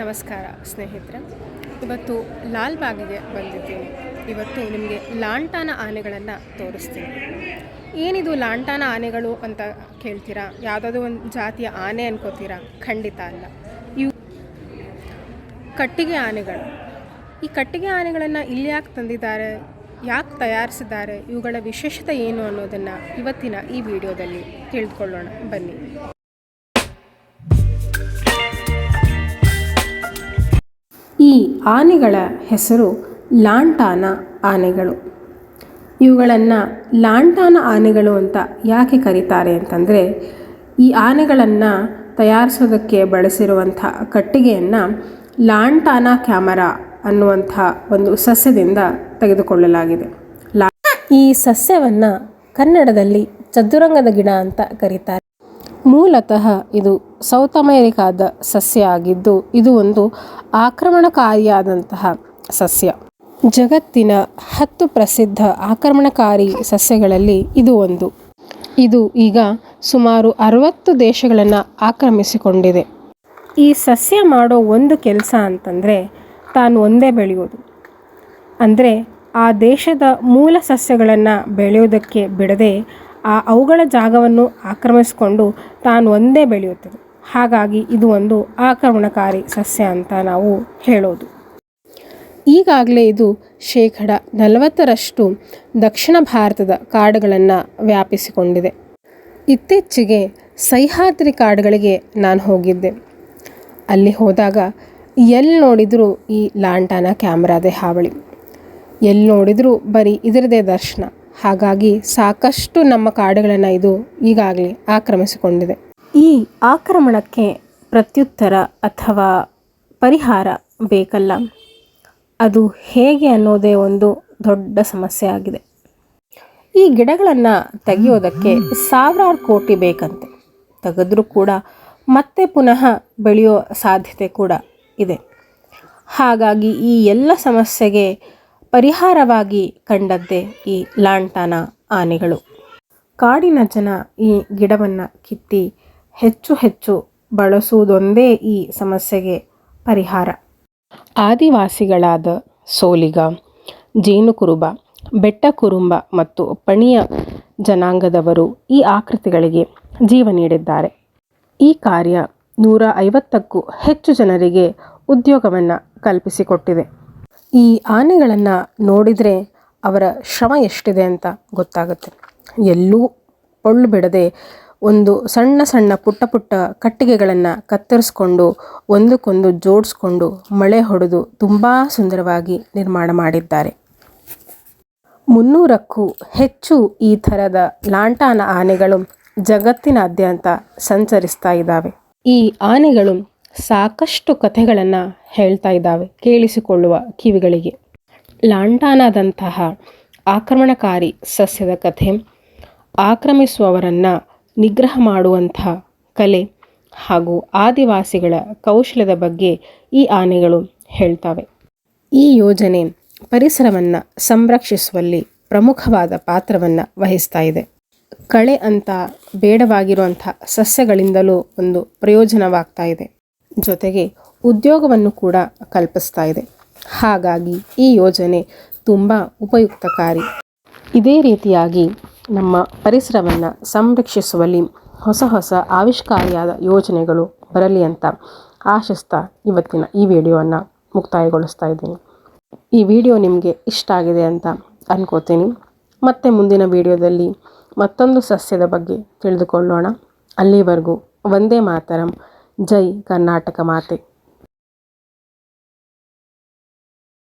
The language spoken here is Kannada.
ನಮಸ್ಕಾರ, ಸ್ನೇಹಿತರೆ. ಇವತ್ತು ಲಾಲ್ಬಾಗಿಗೆ ಬಂದಿದ್ದೀನಿ. ಇವತ್ತು ನಿಮಗೆ ಲಾಂಟಾನ ಆನೆಗಳನ್ನು ತೋರಿಸ್ತೀನಿ. ಏನಿದು ಲಾಂಟಾನ ಆನೆಗಳು ಅಂತ ಕೇಳ್ತೀರಾ? ಯಾವುದಾದ್ರು ಒಂದು ಜಾತಿಯ ಆನೆ ಅನ್ಕೋತೀರಾ? ಖಂಡಿತ ಅಲ್ಲ. ಇವು ಕಟ್ಟಿಗೆ ಆನೆಗಳು. ಈ ಕಟ್ಟಿಗೆ ಆನೆಗಳನ್ನು ಇಲ್ಲಿ ಯಾಕೆ ತಂದಿದ್ದಾರೆ? ಯಾಕೆ ತಯಾರಿಸಿದ್ದಾರೆ? ಇವುಗಳ ವಿಶೇಷತೆ ಏನು ಅನ್ನೋದನ್ನು ಇವತ್ತಿನ ಈ ವಿಡಿಯೋದಲ್ಲಿ ತಿಳಿದುಕೊಳ್ಳೋಣ. ಬನ್ನಿ. ಈ ಆನೆಗಳ ಹೆಸರು ಲಾಂಟಾನ ಆನೆಗಳು. ಇವುಗಳನ್ನು ಲಾಂಟಾನ ಆನೆಗಳು ಅಂತ ಯಾಕೆ ಕರೀತಾರೆ ಅಂತಂದರೆ, ಈ ಆನೆಗಳನ್ನು ತಯಾರಿಸೋದಕ್ಕೆ ಬಳಸಿರುವಂಥ ಕಟ್ಟಿಗೆಯನ್ನು ಲಾಂಟಾನ ಕ್ಯಾಮರಾ ಅನ್ನುವಂಥ ಒಂದು ಸಸ್ಯದಿಂದ ತೆಗೆದುಕೊಳ್ಳಲಾಗಿದೆ. ಈ ಸಸ್ಯವನ್ನು ಕನ್ನಡದಲ್ಲಿ ಚದುರಂಗದ ಗಿಡ ಅಂತ ಕರೀತಾರೆ. ಮೂಲತಃ ಇದು ಸೌತ್ ಅಮೆರಿಕಾದ ಸಸ್ಯ ಆಗಿದ್ದು, ಇದು ಒಂದು ಆಕ್ರಮಣಕಾರಿಯಾದಂತಹ ಸಸ್ಯ. ಜಗತ್ತಿನ ಹತ್ತು ಪ್ರಸಿದ್ಧ ಆಕ್ರಮಣಕಾರಿ ಸಸ್ಯಗಳಲ್ಲಿ ಇದು ಒಂದು. ಇದು ಈಗ ಸುಮಾರು ಅರವತ್ತು ದೇಶಗಳನ್ನು ಆಕ್ರಮಿಸಿಕೊಂಡಿದೆ. ಈ ಸಸ್ಯ ಮಾಡೋ ಒಂದು ಕೆಲಸ ಅಂತಂದರೆ ತಾನು ಒಂದೇ ಬೆಳೆಯೋದು. ಅಂದರೆ ಆ ದೇಶದ ಮೂಲ ಸಸ್ಯಗಳನ್ನು ಬೆಳೆಯೋದಕ್ಕೆ ಬಿಡದೆ ಆ ಅವುಗಳ ಜಾಗವನ್ನು ಆಕ್ರಮಿಸಿಕೊಂಡು ತಾನು ಒಂದೇ ಬೆಳೆಯುತ್ತದೆ. ಹಾಗಾಗಿ ಇದು ಒಂದು ಆಕ್ರಮಣಕಾರಿ ಸಸ್ಯ ಅಂತ ನಾವು ಹೇಳೋದು. ಈಗಾಗಲೇ ಇದು ಶೇಕಡ ನಲವತ್ತರಷ್ಟು ದಕ್ಷಿಣ ಭಾರತದ ಕಾಡುಗಳನ್ನು ವ್ಯಾಪಿಸಿಕೊಂಡಿದೆ. ಇತ್ತೀಚೆಗೆ ಸಹ್ಯಾದ್ರಿ ಕಾಡುಗಳಿಗೆ ನಾನು ಹೋಗಿದ್ದೆ. ಅಲ್ಲಿ ಹೋದಾಗ ಎಲ್ಲಿ ನೋಡಿದರೂ ಈ ಲಾಂಟಾನ ಕ್ಯಾಮ್ರಾದೇ ಹಾವಳಿ ಎಲ್ಲಿ ನೋಡಿದರೂ ಬರೀ ಇದರದೇ ದರ್ಶನ. ಹಾಗಾಗಿ ಸಾಕಷ್ಟು ನಮ್ಮ ಕಾಡುಗಳನ್ನು ಇದು ಈಗಾಗಲೇ ಆಕ್ರಮಿಸಿಕೊಂಡಿದೆ. ಈ ಆಕ್ರಮಣಕ್ಕೆ ಪ್ರತ್ಯುತ್ತರ ಅಥವಾ ಪರಿಹಾರ ಬೇಕಲ್ಲ. ಅದು ಹೇಗೆ ಅನ್ನೋದೇ ಒಂದು ದೊಡ್ಡ ಸಮಸ್ಯೆ ಆಗಿದೆ. ಈ ಗಿಡಗಳನ್ನು ತೆಗೆಯೋದಕ್ಕೆ ಸಾವಿರಾರು ಕೋಟಿ ಬೇಕಂತೆ. ತೆಗೆದ್ರೂ ಕೂಡ ಮತ್ತೆ ಪುನಃ ಬೆಳೆಯೋ ಸಾಧ್ಯತೆ ಕೂಡ ಇದೆ. ಹಾಗಾಗಿ ಈ ಎಲ್ಲ ಸಮಸ್ಯೆಗೆ ಪರಿಹಾರವಾಗಿ ಕಂಡದ್ದೇ ಈ ಲಾಂಟಾನ ಆನೆಗಳು. ಕಾಡಿನ ಜನ ಈ ಗಿಡವನ್ನು ಕಿತ್ತಿ ಹೆಚ್ಚು ಹೆಚ್ಚು ಬಳಸುವುದೊಂದೇ ಈ ಸಮಸ್ಯೆಗೆ ಪರಿಹಾರ. ಆದಿವಾಸಿಗಳಾದ ಸೋಲಿಗ, ಜೇನುಕುರುಬ, ಬೆಟ್ಟಕುರುಂಬ ಮತ್ತು ಪಣಿಯ ಜನಾಂಗದವರು ಈ ಆಕೃತಿಗಳಿಗೆ ಜೀವ ನೀಡಿದ್ದಾರೆ. ಈ ಕಾರ್ಯ ನೂರ ಐವತ್ತಕ್ಕೂ ಹೆಚ್ಚು ಜನರಿಗೆ ಉದ್ಯೋಗವನ್ನು ಕಲ್ಪಿಸಿಕೊಟ್ಟಿದೆ. ಈ ಆನೆಗಳನ್ನು ನೋಡಿದರೆ ಅವರ ಶ್ರಮ ಎಷ್ಟಿದೆ ಅಂತ ಗೊತ್ತಾಗುತ್ತೆ. ಎಲ್ಲೂ ಪೊಳ್ಳು ಬಿಡದೆ ಒಂದು ಸಣ್ಣ ಸಣ್ಣ ಪುಟ್ಟ ಪುಟ್ಟ ಕಟ್ಟಿಗೆಗಳನ್ನು ಕತ್ತರಿಸ್ಕೊಂಡು, ಒಂದಕ್ಕೊಂದು ಜೋಡಿಸ್ಕೊಂಡು ಮಳೆ ಹೊಡೆದು ತುಂಬ ಸುಂದರವಾಗಿ ನಿರ್ಮಾಣ ಮಾಡಿದ್ದಾರೆ. ಮುನ್ನೂರಕ್ಕೂ ಹೆಚ್ಚು ಈ ಥರದ ಲಾಂಟಾನ ಆನೆಗಳು ಜಗತ್ತಿನಾದ್ಯಂತ ಸಂಚರಿಸ್ತಾ ಇದ್ದಾವೆ. ಈ ಆನೆಗಳು ಸಾಕಷ್ಟು ಕಥೆಗಳನ್ನು ಹೇಳ್ತಾ ಇದ್ದಾವೆ, ಕೇಳಿಸಿಕೊಳ್ಳುವ ಕಿವಿಗಳಿಗೆ. ಲಾಂಡಾನಾದಂತಹ ಆಕ್ರಮಣಕಾರಿ ಸಸ್ಯದ ಕಥೆ, ಆಕ್ರಮಿಸುವವರನ್ನು ನಿಗ್ರಹ ಮಾಡುವಂಥ ಕಲೆ ಹಾಗೂ ಆದಿವಾಸಿಗಳ ಕೌಶಲ್ಯದ ಬಗ್ಗೆ ಈ ಆನೆಗಳು ಹೇಳ್ತವೆ. ಈ ಯೋಜನೆ ಪರಿಸರವನ್ನು ಸಂರಕ್ಷಿಸುವಲ್ಲಿ ಪ್ರಮುಖವಾದ ಪಾತ್ರವನ್ನು ವಹಿಸ್ತಾ ಇದೆ. ಕಳೆ ಅಂತ ಬೇಡವಾಗಿರುವಂಥ ಸಸ್ಯಗಳಿಂದಲೂ ಒಂದು ಪ್ರಯೋಜನವಾಗ್ತಾ ಇದೆ. ಜೊತೆಗೆ ಉದ್ಯೋಗವನ್ನು ಕೂಡ ಕಲ್ಪಿಸ್ತಾ ಇದೆ. ಹಾಗಾಗಿ ಈ ಯೋಜನೆ ತುಂಬ ಉಪಯುಕ್ತಕಾರಿ. ಇದೇ ರೀತಿಯಾಗಿ ನಮ್ಮ ಪರಿಸರವನ್ನು ಸಂರಕ್ಷಿಸುವಲ್ಲಿ ಹೊಸ ಹೊಸ ಆವಿಷ್ಕಾರಿಯಾದ ಯೋಜನೆಗಳು ಬರಲಿ ಅಂತ ಆಶಿಸ್ತಾ ಇವತ್ತಿನ ಈ ವಿಡಿಯೋವನ್ನು ಮುಕ್ತಾಯಗೊಳಿಸ್ತಾ ಇದ್ದೀನಿ. ಈ ವಿಡಿಯೋ ನಿಮಗೆ ಇಷ್ಟ ಆಗಿದೆ ಅಂತ ಅನ್ಕೋತೀನಿ. ಮತ್ತೆ ಮುಂದಿನ ವಿಡಿಯೋದಲ್ಲಿ ಮತ್ತೊಂದು ಸಸ್ಯದ ಬಗ್ಗೆ ತಿಳಿದುಕೊಳ್ಳೋಣ. ಅಲ್ಲಿವರೆಗೂ ಒಂದೇ ಮಾತರಂ. ಜೈ ಕರ್ನಾಟಕ ಮಾತೆ